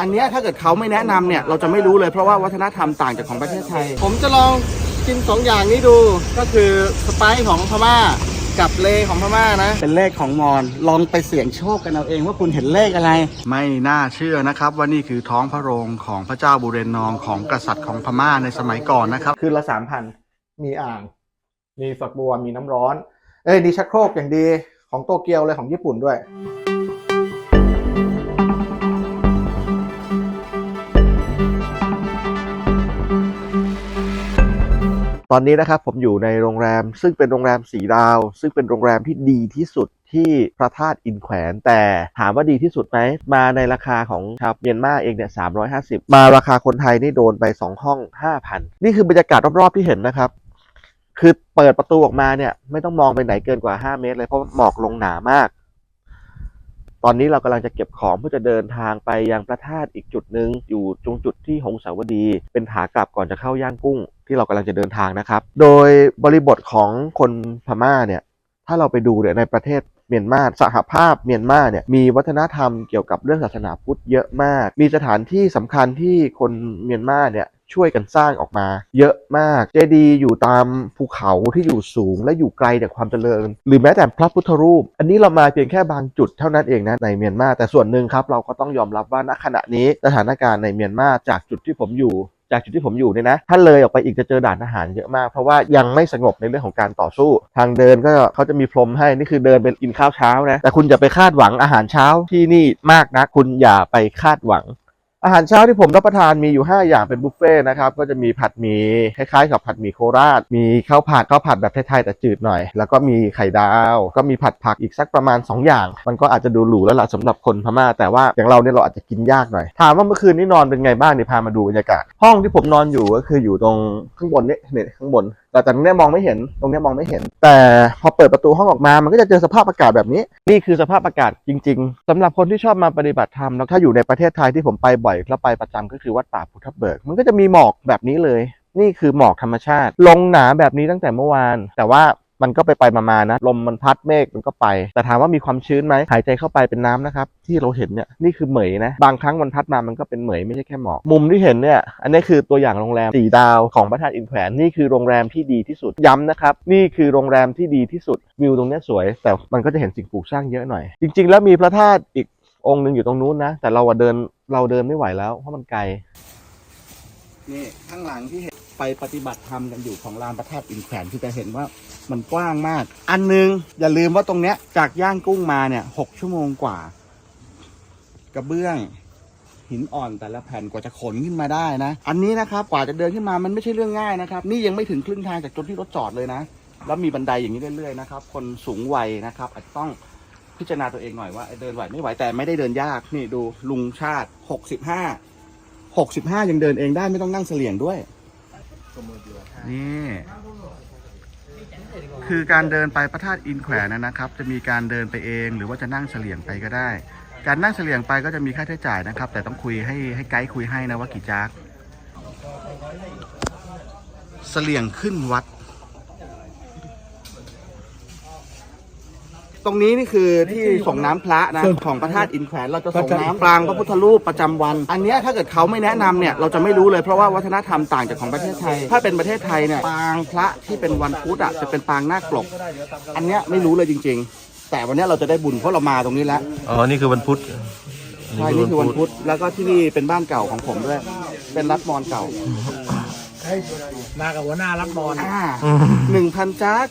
อันเนี้ยถ้าเกิดเขาไม่แนะนำเนี่ยเราจะไม่รู้เลยเพราะว่าวัฒนธรรมต่างจากของประเทศไทย ผมจะลองกินสองอย่างนี้ดูก็คือสไปซ์ของพม่ากับเลของพม่านะ เป็นเลขของมอญลองไปเสี่ยงโชคกันเอาเองว่าคุณเห็นเลขอะไร ไม่น่าเชื่อนะครับว่านี่คือท้องพระโรงของพระเจ้าบุเรนนองของกษัตริย์ของพม่าในสมัยก่อนนะครับ คืนละสามพัน มีอ่าง มีฝักบัว มีน้ำร้อน เอ้ยดีชักโครกอย่างดีของโตเกียวเลยของญี่ปุ่นด้วย ตอนนี้นะครับผมอยู่ในโรงแรม ซึ่งเป็นโรงแรมสีดาว ซึ่งเป็นโรงแรมที่ดีที่สุดที่พระธาตุอินแขวน แต่ถามว่าดีที่สุดไหมมาในราคาของชาวเมียนมาเองเนี่ย350มาราคาคนไทยนี่โดนไป 2 ห้อง 5,000 นี่คือบรรยากาศรอบๆที่เห็นนะครับ คือเปิดประตูออกมาเนี่ยไม่ต้องมองไปไหนเกินกว่า 5 เมตรเลยเพราะหมอกลงหนามาก ตอนนี้เรากำลังจะเก็บของเพื่อจะเดินทางไปยังพระธาตุอีกจุดหนึ่งอยู่ตรงจุดที่หงสาวดี เป็นขากลับก่อนจะเข้าย่างกุ้ง ที่เรากำลังจะเดินทางนะครับ โดยบริบทของคนพม่าเนี่ยถ้าเราไปดูเนี่ยในประเทศเมียนมาสหภาพเมียนมาเนี่ยมีวัฒนธรรมเกี่ยวกับเรื่องศาสนาพุทธเยอะมาก มีสถานที่สำคัญที่คนเมียนมาเนี่ย ช่วยกันสร้างออกมา เยอะมาก เจดีย์อยู่ตามภูเขาที่อยู่สูงและอยู่ไกลจากความเจริญ หรือแม้แต่พระพุทธรูป อันนี้เรามาเพียงแค่บางจุดเท่านั้นเองนะในเมียนมา แต่ส่วนหนึ่งครับเราก็ต้องยอมรับว่าณขณะนี้สถานการณ์ในเมียนมาจากจุดที่ผมอยู่จากจุดที่ผมอยู่เนี่ยนะ ถ้าเลยออกไปอีกจะเจอด่านทหารเยอะมาก เพราะว่ายังไม่สงบในเรื่องของการต่อสู้ ทางเดินก็เขาจะมีพรมให้ นี่คือเดินเป็นกินข้าวเช้านะ แต่คุณอย่าไปคาดหวังอาหารเช้าที่นี่มากนะ คุณอย่าไปคาดหวัง อาหารเช้าที่ผมรับประทานมีอยู่ 5 อย่างเป็นบุฟเฟ่ต์นะครับก็จะมีผัดหมี่คล้ายๆ กับผัดหมี่โคราช มีข้าวผัดข้าวผัดแบบไทยๆแต่จืดหน่อย แล้วก็มีไข่ดาว ก็มีผัดผักอีกสักประมาณ 2 อย่าง มันก็อาจจะดูหรูแล้วล่ะสำหรับคนพม่า แต่ว่าอย่างเราเนี่ยเราอาจจะกินยากหน่อย ถามว่าเมื่อคืนนี้นอนเป็นไงบ้างเดี๋ยวพามาดูบรรยากาศห้องที่ผมนอนอยู่ก็คืออยู่ตรงข้างบนนี่เนี่ยข้างบน แต่ตรงเนี้ยมองไม่เห็นตรงเนี้ยมองไม่เห็น แต่พอเปิดประตูห้องออกมา มันก็จะเจอสภาพอากาศแบบนี้ นี่คือสภาพอากาศจริง ๆสำหรับคนที่ชอบมาปฏิบัติธรรมแล้วถ้าอยู่ในประเทศไทยที่ผมไปบ่อยแล้วไปประจำก็คือวัดป่าพุทธเบิก มันก็จะมีหมอกแบบนี้เลย นี่คือหมอกธรรมชาติ ลงหนาแบบนี้ตั้งแต่เมื่อวาน แต่ว่า มันก็ไปไปมาๆนะ ลมมันพัดเมฆมันก็ไป แต่ถามว่ามีความชื้นไหมหายใจเข้าไปเป็นน้ำนะครับที่เราเห็นเนี่ยนี่คือเหมยนะบางครั้งมันพัดมามันก็เป็นเหมยไม่ใช่แค่หมอกมุมที่เห็นเนี่ยอันนี้คือตัวอย่างโรงแรมสี่ดาวของพระธาตุอินแขวนนี่คือโรงแรมที่ดีที่สุดย้ำนะครับนี่คือโรงแรมที่ดีที่สุดวิวตรงนี้สวย แต่มันก็จะเห็นสิ่งปลูกสร้างเยอะหน่อย จริง ๆ แล้วมีพระธาตุอีกองค์หนึ่งอยู่ตรงนู้นนะแต่เราเดินเราเดินไม่ไหวแล้วเพราะมันไกลนี่ข้างหลังที่เห็น ไปปฏิบัติธรรมกันอยู่ของลานพระธาตุอินแขวนคือจะเห็นว่ามันกว้างมาก อันหนึงอย่าลืมว่าตรงเนี้ยจากย่างกุ้งมาเนี่ยหกชั่วโมงกว่า กระเบื้องหินอ่อนแต่ละแผ่นกว่าจะขนขึ้นมาได้นะ อันนี้นะครับกว่าจะเดินขึ้นมามันไม่ใช่เรื่องง่ายนะครับ นี่ยังไม่ถึงครึ่งทางจากจุดที่รถจอดเลยนะ แล้วมีบันไดอย่างนี้เรื่อยๆนะครับ คนสูงวัยนะครับ อาจจะต้องพิจารณาตัวเองหน่อยว่าเดินไหวไม่ไหวแต่ไม่ได้เดินยากนี่ดูลุงชาติหกสิบห้าหกสิบห้ายังเดินเองได้ไม่ต้องนั่งเสลี่ยงด้วย นี่คือการเดินไปพระธาตุอินแขวนนะครับ จะมีการเดินไปเองหรือว่าจะนั่งเฉลี่ยงไปก็ได้ การนั่งเฉลี่ยงไปก็จะมีค่าใช้จ่ายนะครับ แต่ต้องคุยให้ให้ไกด์คุยให้นะว่ากี่จักเฉลี่ยงขึ้นวัด ตรงนี้นี่คือที่ส่งน้ำพระนะของพระธาตุอินแขวนเราจะส่งน้ำปรางพระพุทธรูปประจำวัน อันเนี้ยถ้าเกิดเขาไม่แนะนำเนี่ยเราจะไม่รู้เลยเพราะว่าวัฒนธรรมต่างจากของประเทศไทย ถ้าเป็นประเทศไทยเนี่ยปรางพระที่เป็นวันพุธอะจะเป็นปรางหน้ากลบอันเนี้ยไม่รู้เลยจริง ๆ แต่วันเนี้ยเราจะได้บุญเพราะเรามาตรงนี้แล้ว อ๋อ นี่คือวันพุธใช่นี่คือวันพุธ แล้วก็ที่นี่เป็นบ้านเก่าของผมด้วย เป็นรัฐมอนเก่า มากับหัวหน้ารับนอน อ่าหนึ่งพันจัก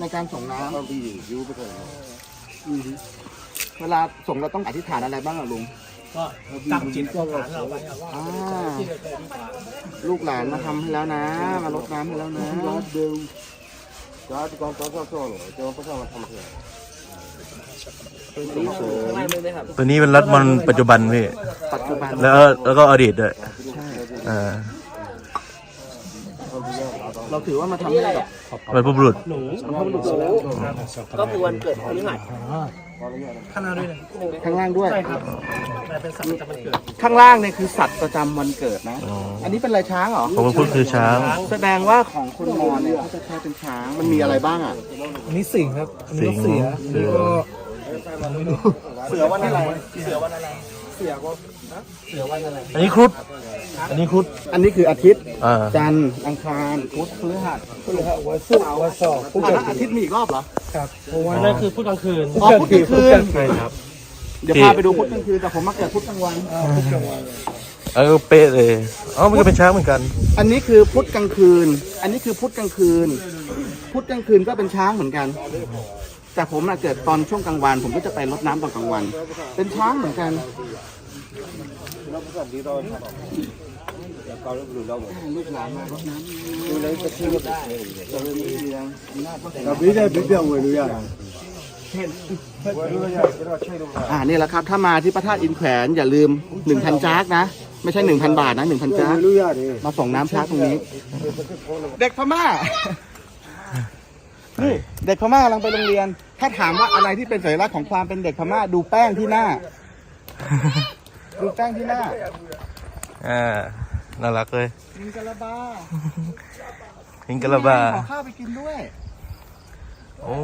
ในการส่งน้ำอืมเวลาส่งเราต้องอธิษฐานอะไรบ้างอะลุง ก็ตั้งจิตก็ฐานเราไว้อะว่าอ่าลูกหลานมาทำให้แล้วนะ มาลดน้ำให้แล้วนะเป็นสีเสริมตัวนี้เป็นรัฐมนปัจจุบันพี่ปัจจุบันแล้วแล้วก็อดีตด้วยใช่อ่า เราถือว่ามาทำให้แบบบรรพบุรุษมันเข้ามาดูแล้ว ก็คือวันเกิดพฤหัสข้างหน้าด้วยนะข้างล่างด้วยใช่ครับแต่เป็นสัตว์ประจำวันเกิด ข้างล่างเนี่ยคือสัตว์ประจำวันเกิดนะอ๋ออันนี้เป็นอะไรช้างเหรอของวันพุธคือช้าง แสดงว่าของคนมอญเนี่ยเขาจะใช้เป็นช้าง มันมีอะไรบ้างอะ อันนี้สิงห์ครับ อันนี้ก็สิงห์เสืออันนี้ก็เสือวันอะไร เสือวันอะไร เสือก็ อันนี้ครุฑอันนี้ครุฑอันนี้คืออาทิตย์ อ่า จันทร์อังคารพุธพฤหัสพฤหัสวันศุกร์วันเสาร์อาทิตย์มีอีกรอบเหรอวันนั้นคือพูดกลางคืนอ๋อพุธกลางคืนใช่ครับเดี๋ยวพาไปดูพุธกลางคืนแต่ผมมาเกิดพุธกลางวันเออเป๊ะเลยอ๋อมันก็เป็นช้างเหมือนกัน อันนี้คือพุธกลางคืน อันนี้คือพุธกลางคืน พุธกลางคืนก็เป็นช้างเหมือนกัน แต่ผมน่ะเกิดตอนช่วงกลางวัน ผมก็จะไปรดน้ำตอนกลางวัน เป็นช้างเหมือนกัน นกสัต nó cũng cần đi thôi là cao lớp lùi lâu rồi lúc làm mà tôi lấy cái xe một cái bí đây bí đường người lùi à อ่านี่แหละครับ ถ้ามาที่พระธาตุอินแขวนอย่าลืมหนึ่งพันจากนะ ไม่ใช่หนึ่งพันบาทนะหนึ่งพันจากมาส่งน้ำพระตรงนี้ เด็กพม่านี่เด็กพม่ากำลังไปโรงเรียน ถ้าถามว่าอะไรที่เป็นสัญลักษณ์ของความเป็นเด็กพม่าดูแป้งที่หน้า ดูแป้งที่หน้าอ่าน่ารักเลยมิงกะลาบาพิงกะลาบาขอข้าวไปกินด้วย โอ้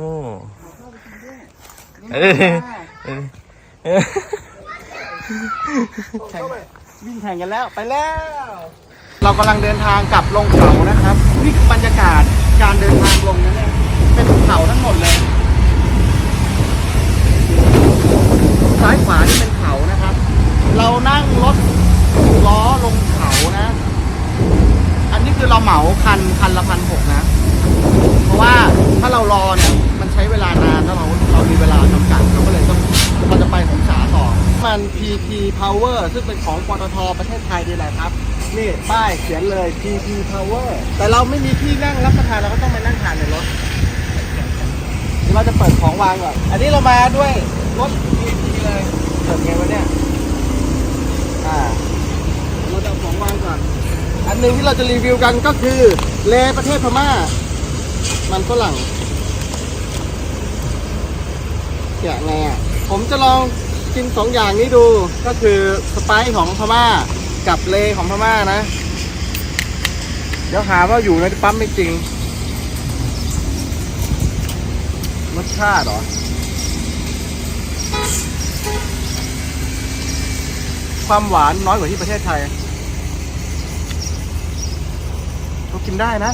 นี่เอ้ยมิงกะลาบาเอ้ยเอ้ยแข่งวิ่งแข่งกันแล้วไปแล้ว เรากำลังเดินทางกลับลงเขานะครับนี่คือบรรยากาศการเดินทางลงนั้นเนี่ยเป็นภูเขาทั้งหมดเลย ซ้ายขวานี่เป็นเขานะครับ เรานั่งรถล้อลงเขานะ อันนี้คือเราเหมาคันคันละพันหกนะ เพราะว่าถ้าเรารอเนี่ยมันใช้เวลานานแล้วเราเรามีเวลาจำกัดเราก็เลยต้องเราจะไปหงสาต่อ มัน PP Power ซึ่งเป็นของปตทประเทศไทยนี่แหละครับ นี่ป้ายเขียนเลย PP Power แต่เราไม่มีที่นั่งรับประทานเราก็ต้องไปนั่งทานในรถเดี๋ยวเราจะเปิดของวางก่อน อันนี้เรามาด้วยรถ PP เลยเปิดไงวะเนี่ย อ่าเราจะเอาของวางก่อน อันหนึ่งที่เราจะรีวิวกันก็คือเลประเทศพม่า มันฝรั่งแกะไงอะผมจะลองกินสองอย่างนี้ดู ก็คือสไปซ์ของพม่ากับเลของพม่านะ เดี๋ยวหาว่าอยู่ในปั๊มไม่จริง รสชาติเหรอ ความหวานน้อยกว่าที่ประเทศไทยก็กินได้นะ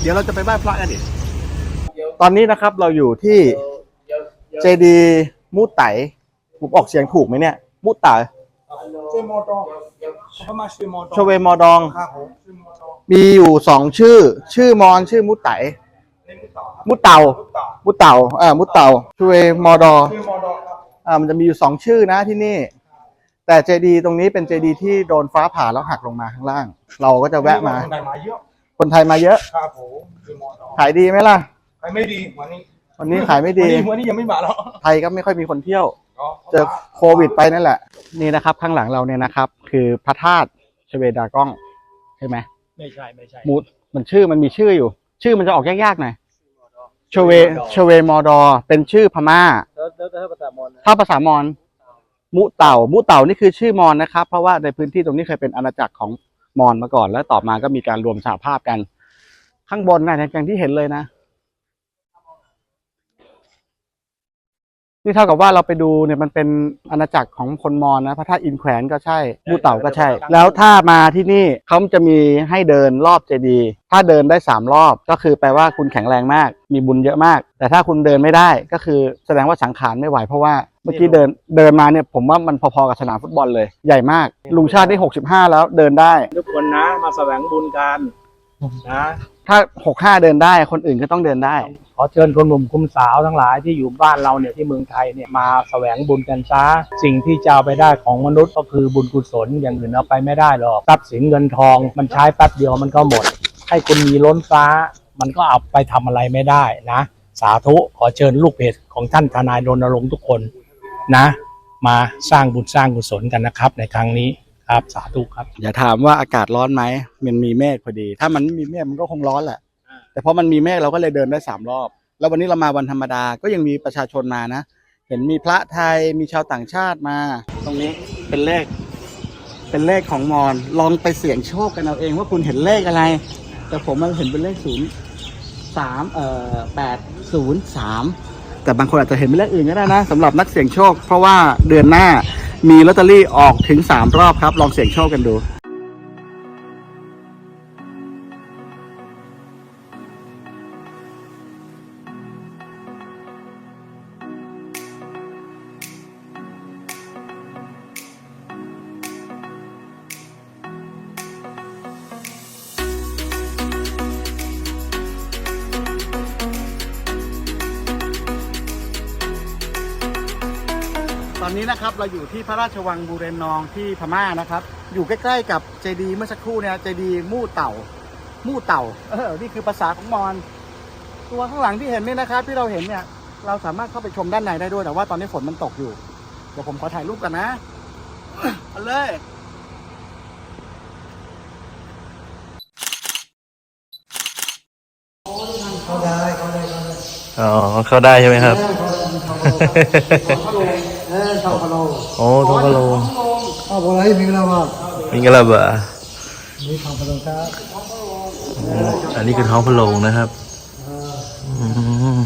เดี๋ยวเราจะไปไหว้พระกันดิตอนนี้นะครับเราอยู่ที่เจดีมูไตผมออกเสียงถูกไหมเนี่ย มูไตเชมอตองพม่าเชมอตองชเวมอดองครับผมเชมอตอง มีอยู่สองชื่อ ชื่อมอนชื่อมุไตมุเต่ามุเต่าอ่ามุเต่าชเวมอดอเชมอตองครับอ่ามันจะมีอยู่สองชื่อนะที่นี่ แต่เจดีตรงนี้เป็นเจดีที่โดนฟ้าผ่าแล้วหักลงมาข้างล่าง เราก็จะแวะมา คนไหนมาเยอะคนไทยมาเยอะ ครับผมเชมอตองขายดีไหมล่ะ ใครไม่ดีวันนี้วันนี้ขายไม่ดี วันนี้วันนี้ยังไม่มาแล้วไทยก็ไม่ค่อยมีคนเที่ยว อ๋อเจอโควิดไปนั่นแหละ นี่นะครับ ข้างหลังเราเนี่ยนะครับ คือพระธาตุชเวดากล้องใช่ไหมไม่ใช่ไม่ใช่ มูดมันชื่อมันมีชื่ออยู่ ชื่อมันจะออกยากๆหน่อยชเวชเวมอดอ เป็นชื่อพม่า แล้วแล้วถ้าภาษามอญนะถ้าภาษามอญ มุเต่า มุเต่านี่คือชื่อมอนนะครับ เพราะว่าในพื้นที่ตรงนี้เคยเป็นอาณาจักรของมอนมาก่อน แล้วต่อมาก็มีการรวมสหภาพกัน ข้างบนนะอย่างที่เห็นเลยนะ นี่เท่ากับว่าเราไปดูเนี่ยมันเป็นอาณาจักรของคนมอญนะพระธาตุอินแขวนก็ใช่มูเต่าก็ใช่ แล้วถ้ามาที่นี่เขาจะมีให้เดินรอบเจดีย์ถ้าเดินได้สามรอบก็คือแปลว่าคุณแข็งแรงมาก มีบุญเยอะมาก แต่ถ้าคุณเดินไม่ได้ก็คือแสดงว่าสังขารไม่ไหวเพราะว่าเมื่อกี้เดินเดินมาเนี่ยผมว่ามันพอๆกับสนามฟุตบอลเลยใหญ่มาก ลุงชาติได้หกสิบห้าแล้วเดินได้ทุกคนนะมาแสวงบุญกันนะ ถ้าหกห้าเดินได้คนอื่นก็ต้องเดินได้ ขอเชิญคนหนุ่มคุณสาวทั้งหลายที่อยู่บ้านเราเนี่ยที่เมืองไทยเนี่ยมาแสวงบุญกันซะสิ่งที่จะเอาไปได้ของมนุษย์ก็คือบุญกุศลอย่างอื่นเอาไปไม่ได้หรอกทรัพย์สินเงินทอง มันใช้แป๊บเดียวมันก็หมด ให้คุณมีล้นฟ้า มันก็เอาไปทำอะไรไม่ได้นะ สาธุขอเชิญลูกเพจของท่านทนายรณรงค์ทุกคนนะ มาสร้างบุญสร้างกุศลกันนะครับในครั้งนี้ ครับสาธุครับ อย่าถามว่าอากาศร้อนไหมมันมีเมฆพอดี ถ้ามันไม่มีเมฆมันก็คงร้อนแหละ แต่เพราะมันมีเมฆเราก็เลยเดินได้สามรอบ แล้ววันนี้เรามาวันธรรมดาก็ยังมีประชาชนมานะ เห็นมีพระไทยมีชาวต่างชาติมา ตรงนี้เป็นเลข เป็นเลขของมอญลองไปเสี่ยงโชคกันเอาเองว่าคุณเห็นเลขอะไร แต่ผมมันเห็นเป็นเลขศูนย์สามเอ่อแปดศูนย์สามแต่บางคนอาจจะเห็นเป็นเลขอื่นก็ได้นะสำหรับนักเสี่ยงโชค เพราะว่าเดือนหน้า มีลอตเตอรี่ออกถึง 3 รอบครับ ลองเสี่ยงโชคกันดู นนี้นะครับเราอยู่ที่พระราชวังบูเรนนองที่พม่านะครับ อยู่ใกล้ๆกับเจดีย์เมื่อสักครู่เนี่ยเจดีย์มู่เต่า มู่เต่าเออนี่คือภาษาของมอญตัวข้างหลังที่เห็นนี่นะครับ ที่เราเห็นเนี่ยเราสามารถเข้าไปชมด้านในได้ด้วยแต่ว่าตอนนี้ฝนมันตกอยู่ เดี๋ยวผมขอถ่ายรูปกันนะเอาเลยอ๋อเข้าได้ใช่ไหมครับเออ ชาวพะโลโอ้ท้องพะโลงอ้าวบอกอะไรมีเวลาว่ามิงกะลาบะมีชาวพะโลครับอ๋ออันนี้คือท้องพะโลงนะครับอืม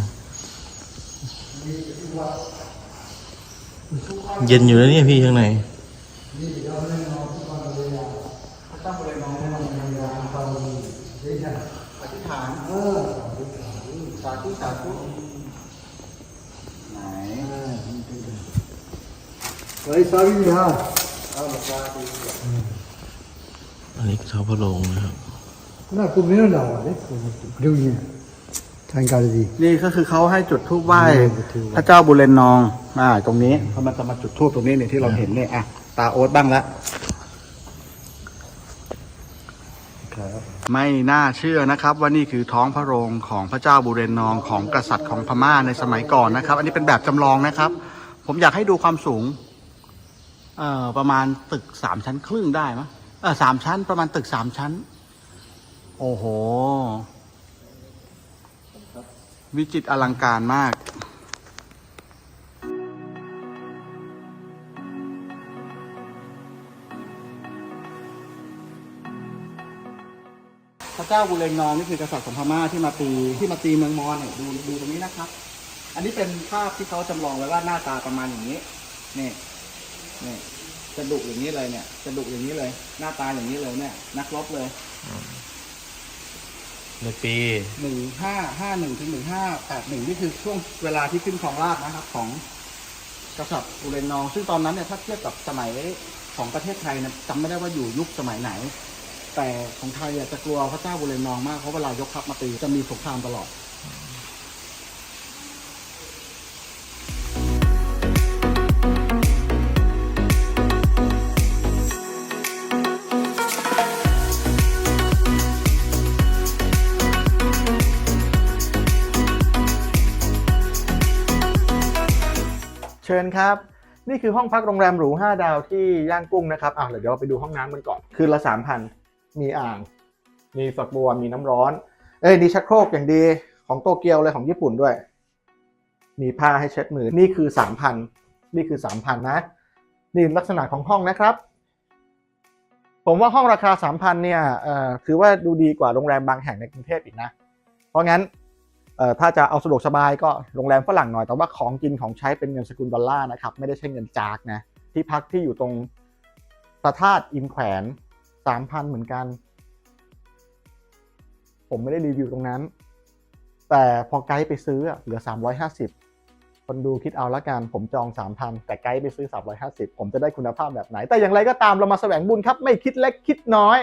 เย็นอยู่แล้วเนี่ยพี่ข้างใน อธิษฐานเออสาธุสาธุไหน เฮ้ยสามีฮะอันนี้คือท้องพะโลงนะครับน่ากูไม่รู้ดาวเลยดูเนี่ยทางการดีนี่ก็คือเขาให้จุดทูบไหว้พระเจ้าบุเรนนองอ่าตรงนี้เขามาจะมาจุดทูบตรงนี้เนี่ยที่เราเห็นเนี่ยอะตาโอ๊ตบ้างละไม่น่าเชื่อนะครับว่านี่คือท้องพระโรงของพระเจ้าบุเรนนองของกษัตริย์ของพม่าในสมัยก่อนนะครับ อันนี้เป็นแบบจำลองนะครับ ผมอยากให้ดูความสูง เอ่อประมาณตึกสามชั้นครึ่งได้มั้ยเออสามชั้น ประมาณตึกสามชั้น โอ้โห วิจิตรอลังการมากพระเจ้าบุเรงนองนี่คือกษัตริย์ของพม่าที่มาตีที่มาตีเมืองมอญเนี่ยดูดูตรงนี้นะครับ อันนี้เป็นภาพที่เขาจำลองไว้ว่าหน้าตาประมาณอย่างนี้นี่ นี่จะดุอย่างนี้เลยเนี่ยจะดุอย่างนี้เลย หน้าตาอย่างนี้เลยเนี่ย นักรบเลยในปีหนึ่งห้าห้าหนึ่งถึงหนึ่งห้าแปดหนึ่งนี่คือช่วงเวลาที่ขึ้นครองราชย์นะครับ ของกษัตริย์อุเรนนอง ซึ่งตอนนั้นเนี่ยถ้าเทียบกับสมัยของประเทศไทยเนี่ยจำไม่ได้ว่าอยู่ยุคสมัยไหน แต่ของไทยอะจะกลัวพระเจ้าบุเรนนองมากเพราะเวลายกทัพมาตีจะมีสงครามตลอด ครับ นี่คือห้องพักโรงแรมหรู 5 ดาวที่ย่างกุ้งนะครับอะเดี๋ยวเราไปดูห้องน้ำกันก่อน คืนละ 3,000 มีอ่าง มีฝักบัว มีน้ำร้อน เอ้ยนี่ชักโครกอย่างดี ของโตเกียวเลยของญี่ปุ่นด้วย มีผ้าให้เช็ดมือ นี่คือ 3,000 นี่คือ 3,000 นะ นี่ลักษณะของห้องนะครับ ผมว่าห้องราคา 3,000 เนี่ย เอ่อถือว่าดูดีกว่าโรงแรมบางแห่งในกรุงเทพอีกนะ เพราะงั้น ถ้าจะเอาสะดวกสบายก็โรงแรมฝรั่งหน่อยแต่ว่าของกินของใช้เป็นเงินสกุลดอลลาร์นะครับไม่ได้ใช้เงินจากนะที่พักที่อยู่ตรงพระธาตุอินแขวนสามพันเหมือนกัน ผมไม่ได้รีวิวตรงนั้น แต่พอไกด์ไปซื้อเหลือ 350 คนดูคิดเอาละกัน ผมจอง 3,000 แต่ไกด์ไปซื้อ 350 ผมจะได้คุณภาพแบบไหน แต่อย่างไรก็ตามเรามาแสวงบุญครับ ไม่คิดเล็กคิดน้อย